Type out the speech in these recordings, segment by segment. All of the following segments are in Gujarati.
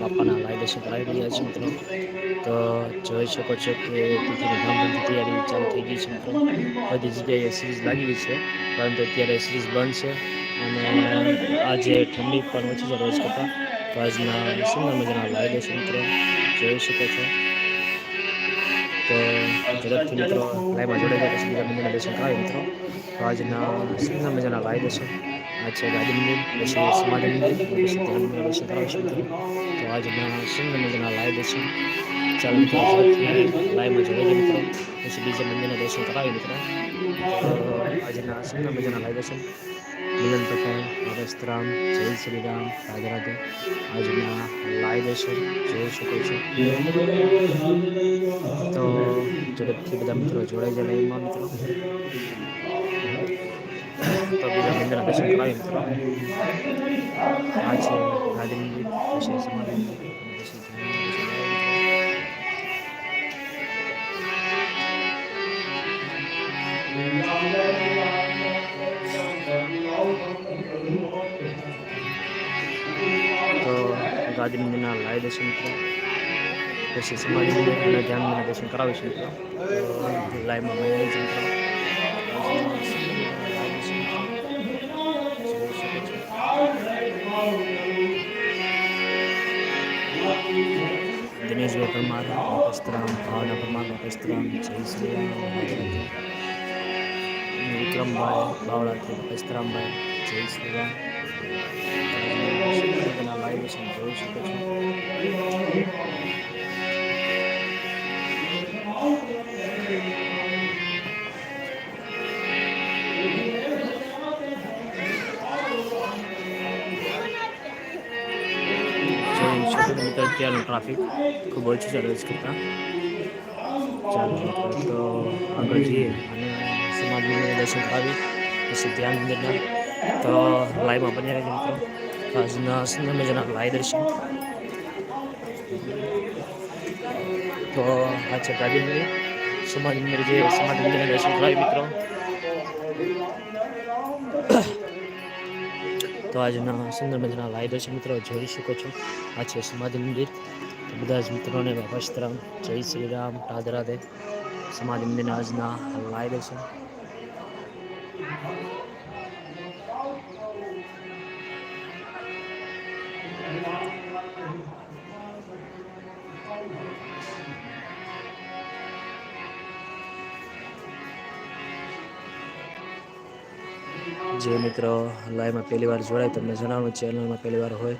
બાપાના દર્શન કરાવી રહ્યા છે મિત્રો. તો જોઈ શકો છો કે તિથિની તૈયારી ચાલુ થઈ ગઈ છે મિત્રો. બધી જગ્યાએ સિરીઝ લાગી ગઈ છે, પરંતુ અત્યારે સિરીઝ બંધ છે અને આજે ઠંડી પણ ઓછી છે રોજ કરતાં. તો આજના સુંદર મજાના દર્શન મિત્રો. જોઈ શકો છો. તો ઝડપથી મિત્રો લાઈવમાં જોડાઈ જાય પછી બીજા મંદિરના દર્શન કરાવે મિત્રો. તો આજના સુંદર મજાના દર્શન આ છે ગાદી મંદિર પછી સમાધિ મંદિર પછી દર્શન કરાવીશું મિત્રો તો આજના સુંદર મજાના લાઈ દર્શન ચાલો મિત્રો લાઈવમાં ગયા મિત્રો. પછી બીજા મંદિરના દર્શન કરાવી મિત્રો. આજના સિંહ મજાના લાઈવ દર્શન મિલન પટેલ વસ્ત્રામ જય શ્રી રામ રાધે. આજના લાઈવ દર્શન જોઈ શકો છો. તો ઝડપથી બધા મિત્રો જોડાઈ જાય લાઈવમાં મિત્રો. તો બીજા મંદિરના દર્શન કરાવીએ મિત્રો આ છે ગાંધી મંદિર પછી સમાધિ મંદિર ગાંધી મંદિરના લાઈ દર્શન મિત્રો પછી સમાધિ મંદિર અને ધ્યાન મંદિરના દર્શન કરાવીશું મિત્રો લાઈવમાં છે મિત્રો દિનેશભાઈ પરમાર વસ્ત્રામ ભાવના પરમાર વસ્ત્રામ જય શ્રી રામ વિક્રમભાઈ, બાવળાથી વસ્ત્રામભાઈ જય શ્રી રામ. લાઈવ જોઈ શકો છો. અત્યારનું ટ્રાફિક ખૂબ ઓછું ચાલે છે કરતાં. ચાલો, તો આગળ જઈએ અને સમાજ મંદિરના દર્શન કરાવી, પછી ધ્યાન મંદિરના તો લાઈવમાં બની રહેજો મિત્રો. આજના સુંદર મજાના લાઈ દર્શન. તો આ છે ગાંધી મંદિર સમાજ મંદિર જે સમાજ મંદિરના દર્શન કરાવી મિત્રો. તો આજના સુંદર મજાના લાઈવ છે મિત્રો જોઈ શકો છો. આ છે સમાધિ મંદિર. બધા જ મિત્રોને વસ્ત્રામ જય શ્રી રામ. રાધે રાધે. સમાધિ મંદિરના આજના લાઈ દર્શન. જે મિત્રો લાઈવમાં પહેલી વાર જોડાય, તમને જણાવું, ચેનલમાં પહેલી વાર હોય,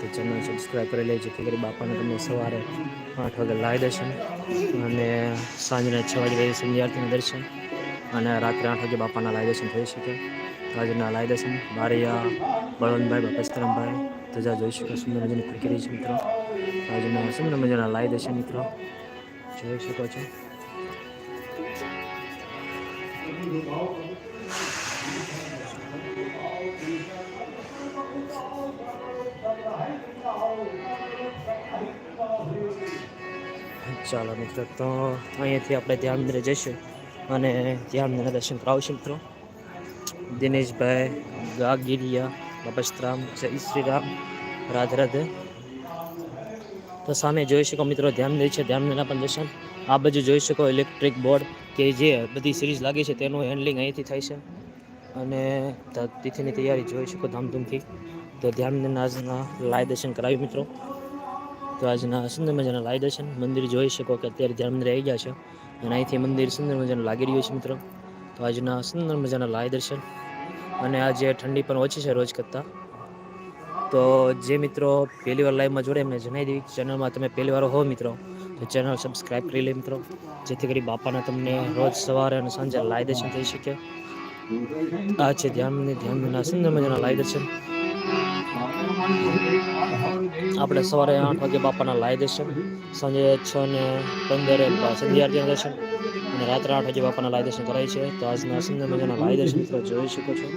તો ચેનલ સબસ્ક્રાઈબ કરી લેજો જેથી બાપાને તમને સવારે આઠ વાગે લાવી દર્શન અને સાંજના છ વાગે રહી દર્શન. અને રાત્રે આઠ વાગે બાપાના લાઈ દર્શન થઈ શકે. રાજના લાવી દર્શન બારિયા, બળવંતભાઈ બાપસ્તરમભાઈ ધજા જોઈ શકો, સુંદર મજાની ફરકી રહી છે મિત્રો. રાજના સુંદર મજાના લાઈ દર્શન મિત્રો. જોઈ શકો છો. ચાલો મિત્રો, તો અહીંયાથી આપણે ધ્યાન મંદિરે જઈશું અને ધ્યાન મંદિરના દર્શન કરાવશું મિત્રો. દિનેશભાઈ, ગાગીરિયા, બાપસ્તરામ જય શ્રી રામ તો સામે જોઈ શકો મિત્રો ધ્યાન દે છે ધ્યાન પણ દર્શન. આ બાજુ જોઈ શકો ઇલેક્ટ્રિક બોર્ડ કે જે બધી સિરીઝ લાગી છે, તેનું હેન્ડલિંગ અહીંથી થાય છે. અને તિથિની તૈયારી જોઈ શકો ધામધૂમથી. તો ધ્યાન લાય દર્શન કરાવ્યું મિત્રો. તો આજના સુંદર મજાના લાય દર્શન મંદિર જોઈ શકો કે અત્યારે ધ્યાન મંદિર આવી ગયા છે. અને અહીંથી મંદિર સુંદર મજાનું લાગી રહ્યું છે મિત્રો. તો આજના સુંદર મજાના લાય દર્શન અને આજે ઠંડી પણ ઓછી છે રોજ કરતાં. તો જે મિત્રો પહેલી વાર લાઈવમાં જોડે એમને જણાવી દેવી ચેનલમાં તમે પહેલી વાર હો મિત્રો, તો ચેનલ સબસ્ક્રાઈબ કરી લે મિત્રો. જેથી કરી બાપાના તમને રોજ સવારે અને સાંજે લાય દર્શન થઈ શકે. આ છે ધ્યાન ધ્યાન સુંદર મજાના લાય દર્શન આપણે સવારે આઠ વાગે બાપાના લાય દર્શન સાંજે છ ને પંદરે સંધ્યાર્થીના દર્શન અને રાત્રે આઠ વાગે બાપાના લાય દર્શન કરાય છે. તો આજના સુંદર મજાના લાય દર્શન મિત્રો, જોઈ શકો છો.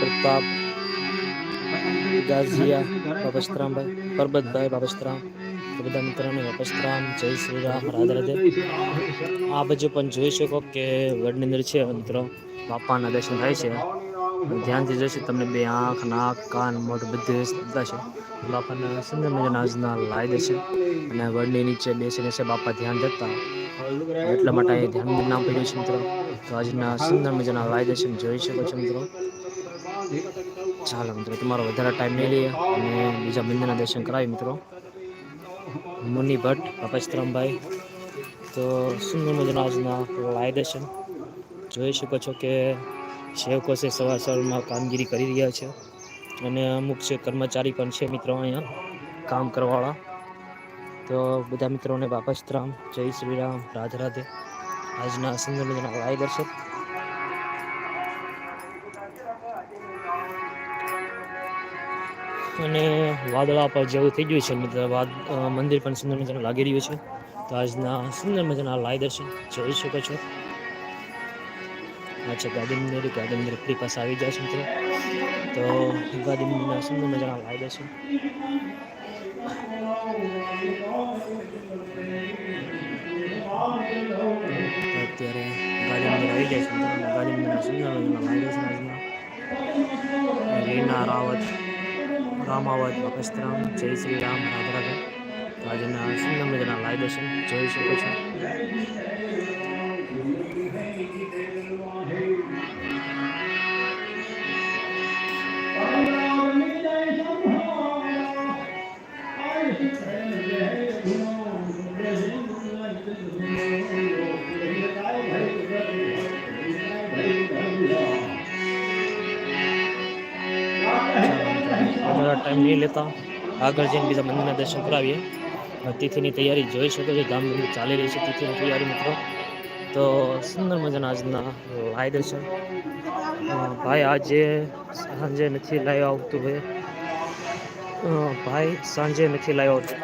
પ્રતાપ ગાઝિયા, બાબસ્તરામભાઈ, પરબતભાઈ બાબસ્તરામ તો બધા મિત્રોને વપસ્તરામ જય શ્રી રામ, રાધે રાધે. આ બાજુ પણ જોઈ શકો કે વડની અંદર છે મિત્રો, બાપાના દર્શન થાય છે. ધ્યાનથી જોશે તમને બે આંખ, નાક, કાન, મોઢ બધું છે. બાપાના સુંદર મજાના આજના લાય દેશે અને વડની નીચે બેસીને છે બાપા ધ્યાન જતા એટલા માટે અહીં ધ્યાન નામ પડ્યું છે મિત્રો. તો આજના સુંદર મજાના લાય દર્શન જોઈ શકો છો મિત્રો. ચાલો મિત્રો, તમારો વધારે ટાઈમ નહીં લઈએ અને બીજા મંદિરના દર્શન કરાવી મિત્રો. મુનિ ભટ્ટ અપસ્તરામભાઈ તો સુંદર મજાના આજના? લાઈ દર્શન જોઈ શકો છો કે સેવકો છે, સવાર સવારમાં કામગીરી કરી રહ્યા છે. અને અમુક છે કર્મચારી પણ છે મિત્રો અહીંયા, કામ કરવાવાળા. તો બધા મિત્રોને બાપસ્તરામ જય શ્રી રામ. રાધે રાધે. આજના સુંદર મજાના લાઈ દર્શન અને વાદળા પર જેવું થઈ ગયું છે, મિત્ર મંદિર પણ સુંદર મજાનું લાગી રહ્યું છે. તો આજના સુંદર મજાના લાય દર્શન જોઈ શકો છો. આ છે ગાર્ડન મંદિર આપણી પાસે આવી જાય છે, મિત્રો. તો ગાર્ડન મંદિરના સુંદર મજાના લાય દર્શન. અત્યારે મંદિર આવી જાય છે મંદિરના સુંદર મજાના લાય દર્શન આજના. રીના, રાવત. રામાવત વકસ્તરામ જય શ્રી રામ રાધરાધા રાધે. તો આજના સુંદર મજાના લાઈવ દર્શન જોઈ શકો છો. ટાઈમ નહીં લેતા. આગળ જઈને બીજા મંદિરના દર્શન કરાવીએ. તિથિની તૈયારી જોઈ શકો છો. ધામ મંદિર ચાલી રહી છે તિથિની તૈયારી, મિત્રો. તો સુંદર મજાના આજના લાઈ દર્શન. ભાઈ આજે સાંજે નથી લાઈવ આવતું ભાઈ. ભાઈ સાંજે નથી લાઈવ આવતું.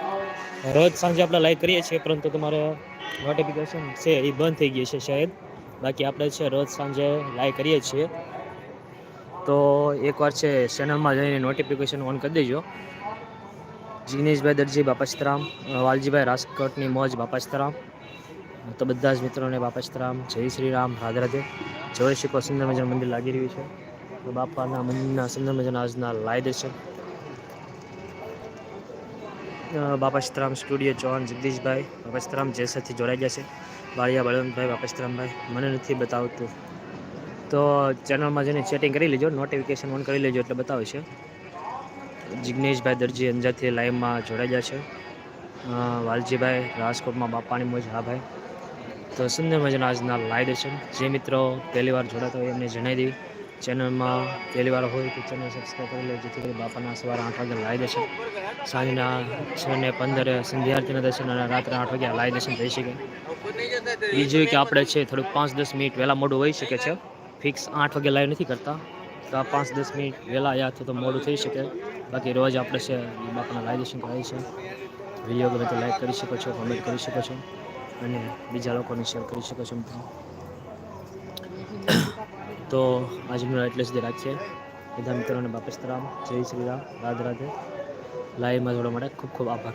રોજ સાંજે આપણે લાઈવ કરીએ છીએ, પરંતુ તમારે નોટિફિકેશન છે એ બંધ થઈ ગઈ છે શાયદ. બાકી આપણે છે રોજ સાંજે લાઈવ કરીએ છીએ. તો એકવાર છે ચેનલમાં જઈને નોટિફિકેશન ઓન કરી દેજો. જીનેશભાઈ દરજી બાપાસ્તરામ વાલજીભાઈ રાજકોટની મોજ બાપાસ્તરામ તો બધા જ મિત્રોને બાપાસ્તરામ જય શ્રી રામ, રાધે જોઈ શકો સુંદર મજાનું મંદિર લાગી રહ્યું છે. તો બાપાના મંદિરના સુંદર મજાના આજના લાય દર્શન બાપાસ્તરામ સ્ટુડિયો ચૌહાણ જગદીશભાઈ બાપાસ્તરામ જેસરથી જોડાઈ ગયા છે. વાળિયા બળવંતભાઈ બાપાસ્તરામભાઈ મને નથી બતાવતું. તો ચેનલમાં જઈને ચેટિંગ કરી લેજો નોટિફિકેશન ઓન કરી લેજો એટલે બતાવે છે. જિગ્નેશભાઈ દરજી અંજારથી લાઈવમાં જોડાઈ ગયા છે. વાલજીભાઈ, રાજકોટમાં બાપાની મોજ, હા ભાઈ. તો સુંદર મજાના આજના લાઈવ દર્શન જે મિત્રો પહેલી વાર જોડાતા હોય એમને જણાવી દેવી ચેનલમાં પહેલી વાર હોય તો ચેનલ સબસ્ક્રાઈબ કરી લેજો, જેથી કરી બાપાના સવારે આઠ વાગે લાઈવ દર્શન સાંજના છ ને પંદરે સંધ્યાર્થીના દર્શન અને રાત્રે આઠ વાગે લાઈવ દર્શન થઈ શકે. બીજું કે આપણે છે થોડુંક પાંચ દસ મિનિટ વહેલા મોડું હોઈ શકે છે. ફિક્સ આઠ વાગે લાઈવ નથી કરતા. તો આ પાંચ દસ મિનિટ વહેલા યા તો મોડું થઈ શકે. બાકી રોજ આપણે છે બાપાના લાઈવ દર્શન કરાવીએ છીએ. વીડિયો ગમે તો લાઈક કરી શકો છો કમેન્ટ કરી શકો છો. અને બીજા લોકોને શેર કરી શકો છો મિત્રો. તો આજનો એટલે સુધી રાખીએ. બધા મિત્રોને બાપસ્તરામ જય શ્રી રામ. રાધે રાધે. લાઈવમાં જોડવા માટે ખૂબ ખૂબ આભાર.